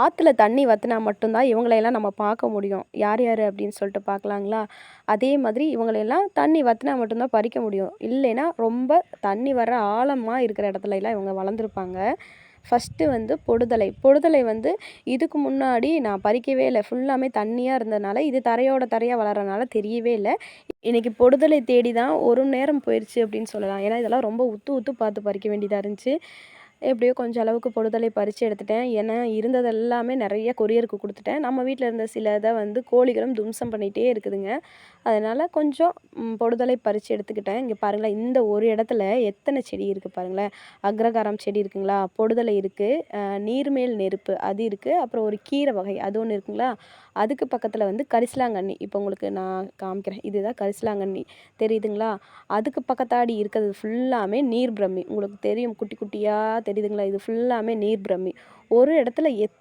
ஆற்றுல தண்ணி வற்றினா மட்டும்தான் இவங்களையெல்லாம் நம்ம பார்க்க முடியும். யார் யார் அப்படின்னு சொல்லிட்டு பார்க்கலாங்களா? அதே மாதிரி இவங்களையெல்லாம் தண்ணி வற்றினா மட்டும்தான் பறிக்க முடியும். இல்லைன்னா ரொம்ப தண்ணி வர ஆழமாக இருக்கிற இடத்துல எல்லாம் இவங்க வளர்ந்துருப்பாங்க. ஃபஸ்ட்டு வந்து பொடுதலை. பொடுதலை வந்து இதுக்கு முன்னாடி நான் பறிக்கவே இல்லை. ஃபுல்லாமே தண்ணியாக இருந்ததுனால இது தரையோட தரையாக வளர்கிறனால தெரியவே இல்லை. இன்றைக்கி பொடுதலை தேடி தான் ஒரு நேரம் போயிடுச்சு அப்படின்னு சொல்லலாம். ஏன்னா இதெல்லாம் ரொம்ப உத்து உத்து பார்த்து பறிக்க வேண்டியதாக இருந்துச்சு. எப்படியோ கொஞ்சம் அளவுக்கு பொடுதலை பறித்து எடுத்துட்டேன். ஏன்னா இருந்தது எல்லாமே நிறைய கொரியருக்கு கொடுத்துட்டேன். நம்ம வீட்டில் இருந்த சில இதை வந்து கோழிகளும் தும்சம் பண்ணிகிட்டே இருக்குதுங்க. அதனால் கொஞ்சம் பொடுதலை பறித்து எடுத்துக்கிட்டேன். இங்கே பாருங்களேன் இந்த ஒரு இடத்துல எத்தனை செடி இருக்குது பாருங்களேன். அக்ரகாரம் செடி இருக்குங்களா? பொடுதலை இருக்குது நீர்மேல் நெருப்பு அது இருக்குது அப்புறம் ஒரு கீரை வகை அது ஒன்று இருக்குங்களா? அதுக்கு பக்கத்தில் வந்து கரிசலாங்கண்ணி. இப்போ உங்களுக்கு நான் காமிக்கிறேன். இதுதான் கரிசலாங்கண்ணி. தெரியுதுங்களா? அதுக்கு பக்கத்தாடி இருக்கிறது ஃபுல்லாமே நீர் பிரம்மி உங்களுக்கு தெரியும் குட்டி குட்டியாக தெரியுதுங்களா? இது ஃபுல்லாமே நீர் பிரமி ஒரு இடத்துல